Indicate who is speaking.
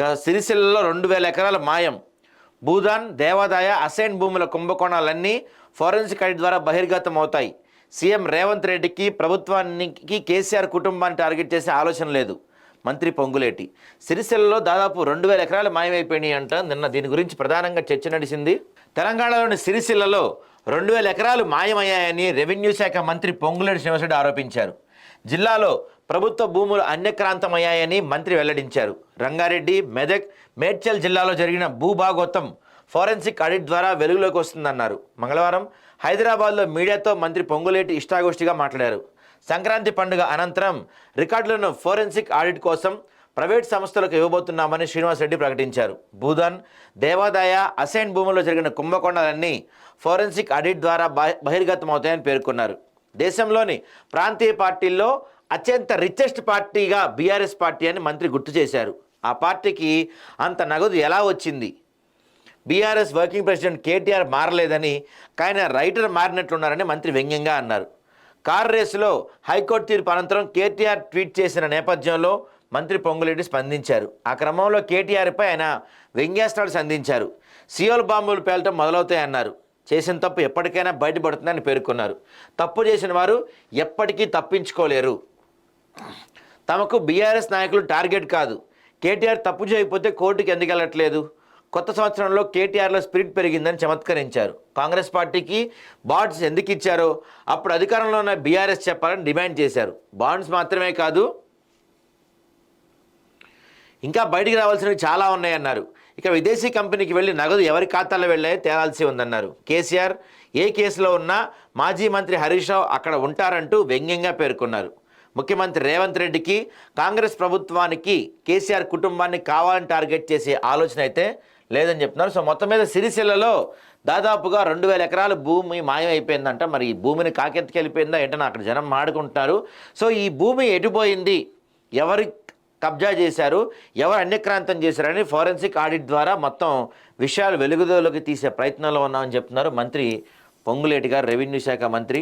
Speaker 1: సిరిసిల్లలో రెండు వేల ఎకరాల మాయం. భూదాన్ దేవాదాయ అసైన్ భూముల కుంభకోణాలన్నీ ఫోరెన్సిక్ ఆడిట్ ద్వారా బహిర్గతం అవుతాయి సీఎం రేవంత్ రెడ్డికి ప్రభుత్వానికి కేసీఆర్ కుటుంబాన్ని టార్గెట్ చేసే ఆలోచన లేదు. మంత్రి పొంగులేటి. సిరిసిల్లలో దాదాపు రెండు వేల ఎకరాలు మాయమైపోయినాయి అంట. నిన్న దీని గురించి ప్రధానంగా చర్చ నడిచింది. తెలంగాణలోని సిరిసిల్లలో రెండు వేల ఎకరాలు మాయమయ్యాయని రెవెన్యూ శాఖ మంత్రి పొంగులేటి శ్రీనివాసరెడ్డి ఆరోపించారు. జిల్లాలో ప్రభుత్వ భూములు అన్యక్రాంతమయ్యాయని మంత్రి వెల్లడించారు. రంగారెడ్డి మెదక్ మేడ్చల్ జిల్లాలో జరిగిన భూభాగోతం ఫోరెన్సిక్ ఆడిట్ ద్వారా వెలుగులోకి వస్తుందన్నారు. మంగళవారం హైదరాబాద్లో మీడియాతో మంత్రి పొంగులేటి ఇష్టాగోష్ఠిగా మాట్లాడారు. సంక్రాంతి పండుగ అనంతరం రికార్డులను ఫోరెన్సిక్ ఆడిట్ కోసం ప్రైవేట్ సంస్థలకు ఇవ్వబోతున్నామని శ్రీనివాసరెడ్డి ప్రకటించారు. భూదాన్ దేవాదాయ అసైన్ భూముల్లో జరిగిన కుంభకోణాలన్నీ ఫోరెన్సిక్ ఆడిట్ ద్వారా బహిర్గతమవుతాయని పేర్కొన్నారు. దేశంలోని ప్రాంతీయ పార్టీల్లో అత్యంత రిచెస్ట్ పార్టీగా బీఆర్ఎస్ పార్టీ అని మంత్రి గుర్తు చేశారు. ఆ పార్టీకి అంత నగదు ఎలా వచ్చింది? బీఆర్ఎస్ వర్కింగ్ ప్రెసిడెంట్ కేటీఆర్ మారలేదని ఆయన రైటర్ మారినట్లున్నారని మంత్రి వ్యంగ్యంగా అన్నారు. కార్ రేసులో హైకోర్టు తీర్పు అనంతరం కేటీఆర్ ట్వీట్ చేసిన నేపథ్యంలో మంత్రి పొంగులేటి స్పందించారు. ఆ క్రమంలో కేటీఆర్పై ఆయన వ్యంగ్యాస్త్రాలు సంధించారు. సియోల్ బాంబులు పేలటం మొదలవుతాయన్నారు చేసిన తప్పు ఎప్పటికైనా బయటపడుతుందని పేర్కొన్నారు. తప్పు చేసిన వారు ఎప్పటికీ తప్పించుకోలేరు. తమకు బీఆర్ఎస్ నాయకులు టార్గెట్ కాదు. కేటీఆర్ తప్పు చేయకపోతే కోర్టుకి ఎందుకు వెళ్ళట్లేదు? కొత్త సంవత్సరంలో కేటీఆర్లో స్పిరిట్ పెరిగిందని చమత్కరించారు. కాంగ్రెస్ పార్టీకి బాండ్స్ ఎందుకు ఇచ్చారో అప్పుడు అధికారంలో ఉన్న బీఆర్ఎస్ చెప్పాలని డిమాండ్ చేశారు. బాండ్స్ మాత్రమే కాదు ఇంకా బయటికి రావాల్సినవి చాలా ఉన్నాయన్నారు. ఇక విదేశీ కంపెనీకి వెళ్ళి నగదు ఎవరి ఖాతాలో వెళ్ళాయో తేలాల్సి ఉందన్నారు. కేసీఆర్ ఏ కేసులో ఉన్నా మాజీ మంత్రి హరీష్ రావు అక్కడ ఉంటారంటూ వ్యంగ్యంగా పేర్కొన్నారు. ముఖ్యమంత్రి రేవంత్ రెడ్డికి కాంగ్రెస్ ప్రభుత్వానికి కేసీఆర్ కుటుంబాన్ని కావాలని టార్గెట్ చేసే ఆలోచన అయితే లేదని చెప్తున్నారు. సో మొత్తం మీద సిరిసిల్లలో దాదాపుగా రెండు వేల ఎకరాల భూమి మాయమైపోయిందంట. మరి ఈ భూమిని కాకెత్తికి వెళ్ళిపోయిందా ఏంటని అక్కడ జనం మాడుకుంటున్నారు. సో ఈ భూమి ఎటుపోయింది? ఎవరి కబ్జా చేశారు? ఎవరు అన్యక్రాంతం చేశారని ఫోరెన్సిక్ ఆడిట్ ద్వారా మొత్తం విషయాలు వెలుగుదోలోకి తీసే ప్రయత్నంలో ఉన్నామని చెప్తున్నారు మంత్రి పొంగులేటి గారు రెవెన్యూ శాఖ మంత్రి.